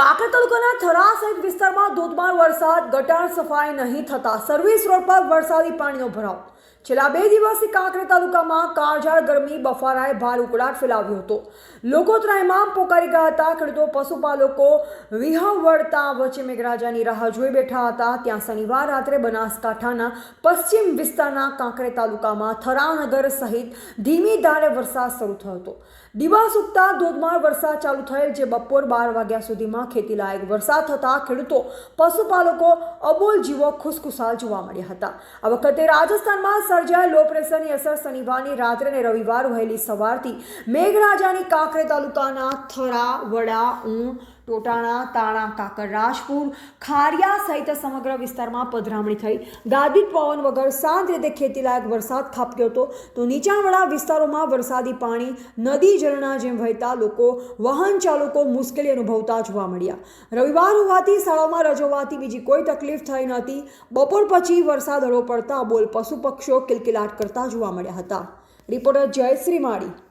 કાંકરેજ તાલુકાના થરા સહિત વિસ્તારમાં ધોધમાર વરસાદ ગટાર સફાઈ નહીં થતા સર્વિસ રોડ પર વરસાદી પાણીનો ભરાવ. છેલ્લા બે દિવસથી કાંકરે તાલુકામાં કાળઝાળ ગરમી બફારાએ ભાર ઉકળાટ ફેલાવ્યો હતો. લોકો ત્રાહિમામ પોકારી ગયા હતા. ખેડૂતો, પશુપાલકો વિહવળતા વચ્ચે મેઘરાજાની રાહ જોઈ બેઠા હતા. ત્યાં શનિવાર રાત્રે બનાસકાંઠાના પશ્ચિમ વિસ્તારના કાંકરે તાલુકામાં થરાનગર સહિત ધીમી ધારે વરસાદ શરૂ થયો હતો. દિવસ ઉગતા ધોધમાર વરસાદ ચાલુ થયેલ જે બપોર બાર વાગ્યા સુધીમાં ખેતીલાયક વરસાદ થતાં ખેડૂતો, પશુપાલકો અબોલ જીવો ખુશખુશાલ જોવા મળ્યા હતા. આ વખતે રાજસ્થાનમાં સર્જાયેલ લો પ્રેશરની અસર શનિવારની રાત્રે અને રવિવાર વહેલી સવારથી મેઘરાજાની કાંકરે તાલુકાના થરા વડા ઊં ટોટાણા, તાણા, કાકર, રાજપુર, ખારિયા સહિત સમગ્ર વિસ્તારમાં પધરામણી થઈ. ગાદિત પવન વગર શાંત રીતે ખેતીલાયક વરસાદ ખાબક્યો હતો. તો નીચાણવાળા વિસ્તારોમાં વરસાદી પાણી, નદી ઝરણા જેમ વહેતા લોકો, વાહન ચાલકો મુશ્કેલી અનુભવતા જોવા મળ્યા. રવિવાર હોવાથી શાળાઓમાં રજા બીજી કોઈ તકલીફ થઈ નહોતી. બપોર પછી વરસાદ હળવો પડતા બોલ પશુ પક્ષીઓ કિલકિલાટ કરતા જોવા મળ્યા હતા. રિપોર્ટર જયશ્રી માળી.